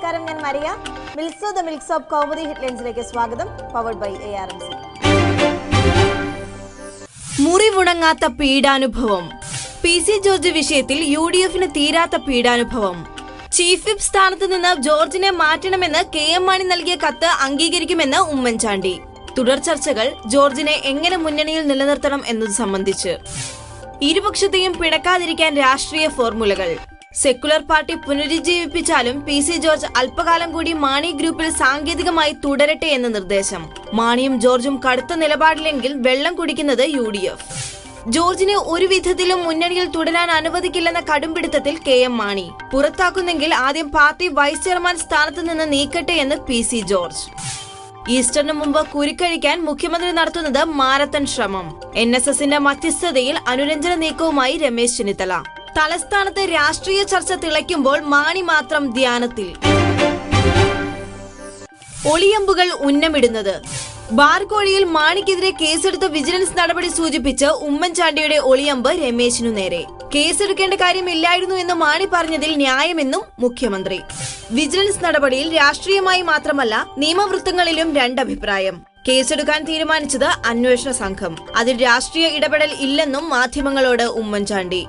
നമസ്കാരം ഞാൻ Maria. മിൽസോ the മിൽക്സ് of Kaumudi ഹെഡ്ലൈൻസിലേക്ക് സ്വാഗതം powered by A R M C മുറിവുണങ്ങാത്ത പീഡാനുഭവം. പി സി ജോർജ് വിഷയത്തിൽ യു ഡി എഫിന് തീരാത്ത പീഡാനുഭവം. ചീഫ് വിപ്പ് സ്ഥാനത്ത് നിന്ന് ജോർജിനെ മാറ്റണമെന്ന് കെ എം മാണി നൽകിയ കത്ത് അംഗീകരിക്കുമെന്ന് ഉമ്മൻചാണ്ടി. തുടർ ചർച്ചകൾ ജോർജിനെ എങ്ങനെ മുന്നണിയിൽ നിലനിർത്തണം എന്നത് സംബന്ധിച്ച്. ഇരുപക്ഷത്തെയും പിടക്കാതിരിക്കാൻ രാഷ്ട്രീയ ഫോർമുലകൾ. സെക്കുലർ പാർട്ടി പുനരുജ്ജീവിപ്പിച്ചാലും പി സി ജോർജ് അല്പകാലം കൂടി മാണി ഗ്രൂപ്പിൽ സാങ്കേതികമായി തുടരട്ടെ എന്ന നിർദ്ദേശം. മാണിയും ജോർജും കടുത്ത നിലപാടിലെങ്കിൽ വെള്ളം കുടിക്കുന്നത് യു ഡി എഫ്. ജോർജിനെ ഒരു വിധത്തിലും മുന്നണിയിൽ തുടരാൻ അനുവദിക്കില്ലെന്ന കടുംപിടുത്തത്തിൽ കെ എം മാണി. പുറത്താക്കുന്നെങ്കിൽ ആദ്യം പാർട്ടി വൈസ് ചെയർമാൻ സ്ഥാനത്ത് നിന്ന് നീക്കട്ടെ എന്ന് പി സി ജോർജ്. ഈസ്റ്ററിന് മുമ്പ് കുരുക്കഴിക്കാൻ മുഖ്യമന്ത്രി നടത്തുന്നത് മാരത്തൺ ശ്രമം. എൻ എസ് എസിന്റെ മധ്യസ്ഥതയിൽ അനുരഞ്ജന നീക്കവുമായി രമേശ് ചെന്നിത്തല. തലസ്ഥാനത്ത് രാഷ്ട്രീയ ചർച്ച തിളയ്ക്കുമ്പോൾ മാണി മാത്രം ധ്യാനത്തിൽ. ഒളിയമ്പുകൾ ഉന്നമിടുന്നത്. ബാർകോഴിയിൽ മാണിക്കെതിരെ കേസെടുത്ത വിജിലൻസ് നടപടി സൂചിപ്പിച്ച് ഉമ്മൻചാണ്ടിയുടെ ഒളിയമ്പ് രമേശിനു നേരെ. കേസെടുക്കേണ്ട കാര്യമില്ലായിരുന്നു എന്ന് മാണി പറഞ്ഞതിൽ ന്യായമെന്നും മുഖ്യമന്ത്രി. വിജിലൻസ് നടപടിയിൽ രാഷ്ട്രീയമായി മാത്രമല്ല നിയമവൃത്തങ്ങളിലും രണ്ടഭിപ്രായം. കേസെടുക്കാൻ തീരുമാനിച്ചത് അന്വേഷണ സംഘം. അതിൽ രാഷ്ട്രീയ ഇടപെടൽ ഇല്ലെന്നും മാധ്യമങ്ങളോട് ഉമ്മൻചാണ്ടി.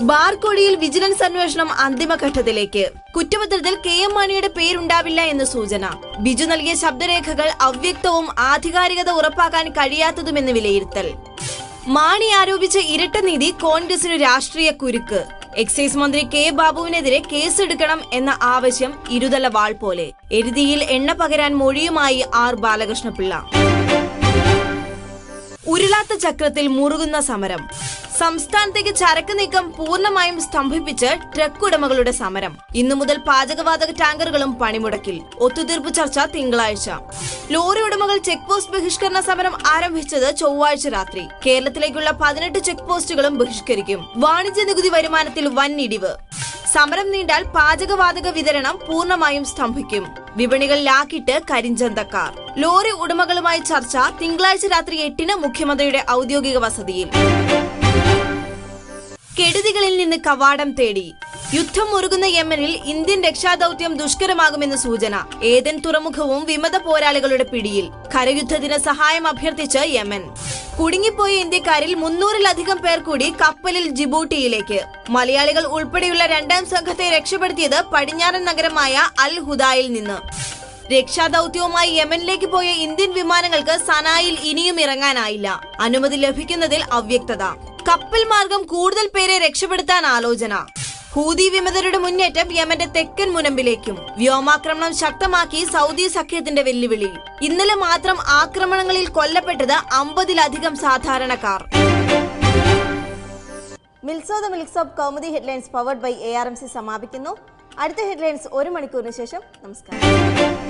ബാർക്കോടിയിൽ വിജിലൻസ് അന്വേഷണം അന്തിമഘട്ടത്തിലേക്ക്. കുറ്റപത്രത്തിൽ കെ എം മാണിയുടെ പേരുണ്ടാവില്ല എന്ന് സൂചന. ബിജു നൽകിയ ശബ്ദരേഖകൾ അവ്യക്തവും ആധികാരികത ഉറപ്പാക്കാൻ കഴിയാത്തതുമെന്ന് വിലയിരുത്തൽ. മാണി ആരോപിച്ച ഇരട്ട നീതി കോൺഗ്രസിന് രാഷ്ട്രീയ കുരുക്ക്. എക്സൈസ് മന്ത്രി കെ ബാബുവിനെതിരെ കേസെടുക്കണം എന്ന ആവശ്യം ഇരുതല വാൾ പോലെ. എരുതിയിൽ എണ്ണ പകരാൻ മൊഴിയുമായി ആർ ബാലകൃഷ്ണപിള്ള. ഉരുളാത്ത ചക്രത്തിൽ മുറുകുന്ന സമരം. സംസ്ഥാനത്തേക്ക് ചരക്ക് നീക്കം പൂർണമായും സ്തംഭിപ്പിച്ച് ട്രക്ക് ഉടമകളുടെ സമരം. ഇന്നു മുതൽ പാചകവാതക ടാങ്കറുകളും പണിമുടക്കിൽ. ഒത്തുതീർപ്പ് ചർച്ച തിങ്കളാഴ്ച. ലോറി ഉടമകൾ ചെക്ക് പോസ്റ്റ് ബഹിഷ്കരണ സമരം ആരംഭിച്ചത് ചൊവ്വാഴ്ച രാത്രി. കേരളത്തിലേക്കുള്ള പതിനെട്ട് ചെക്ക് പോസ്റ്റുകളും ബഹിഷ്കരിക്കും. വാണിജ്യ നികുതി വരുമാനത്തിൽ വൻ ഇടിവ്. സമരം നീണ്ടാൽ പാചകവാതക വിതരണം പൂർണമായും സ്തംഭിക്കും. വിപണികളിലാക്കിട്ട് കരിഞ്ചന്തക്കാർ. ലോറി ഉടമകളുമായി ചർച്ച തിങ്കളാഴ്ച രാത്രി എട്ടിന് മുഖ്യമന്ത്രിയുടെ ഔദ്യോഗിക വസതിയിൽ. കെടുതികളിൽ നിന്ന് കവാടം തേടി. യുദ്ധം മുറുകുന്ന യമനിൽ ഇന്ത്യൻ രക്ഷാദൌത്യം ദുഷ്കരമാകുമെന്ന് സൂചന. ഏതൻ തുറമുഖവും വിമത പോരാളികളുടെ പിടിയിൽ. കരയുദ്ധത്തിന് സഹായം അഭ്യർത്ഥിച്ച് യമൻ. കുടുങ്ങിപ്പോയ ഇന്ത്യക്കാരിൽ മുന്നൂറിലധികം പേർ കൂടി കപ്പലിൽ ജിബൂട്ടിയിലേക്ക്. മലയാളികൾ ഉൾപ്പെടെയുള്ള രണ്ടാം സംഘത്തെ രക്ഷപ്പെടുത്തിയത് പടിഞ്ഞാറൻ നഗരമായ അൽ ഹുദായിൽ നിന്ന്. രക്ഷാദൌത്യവുമായി യമനിലേക്ക് പോയ ഇന്ത്യൻ വിമാനങ്ങൾക്ക് സനായിൽ ഇനിയും ഇറങ്ങാനായില്ല. അനുമതി ലഭിക്കുന്നതിൽ അവ്യക്തത. കപ്പൽ മാർഗം കൂടുതൽ പേരെ രക്ഷപ്പെടുത്താൻ ആലോചന. ഹൂതി വിമതരുടെ മുന്നേറ്റം യമന്റെ തെക്കൻ മുനമ്പിലേക്കും. വ്യോമാക്രമണം ശക്തമാക്കി സൗദി സഖ്യത്തിന്റെ വെല്ലുവിളി. ഇന്നലെ മാത്രം ആക്രമണങ്ങളിൽ കൊല്ലപ്പെട്ടത് അമ്പതിലധികം സാധാരണക്കാർ. മിൽസോ the milks of Kaumudi headlines powered by A R M C സമാപിക്കുന്നു. അടുത്ത ഹെഡ്ലൈൻസ് ഒരു മണിക്കൂറിന് ശേഷം. നമസ്കാരം.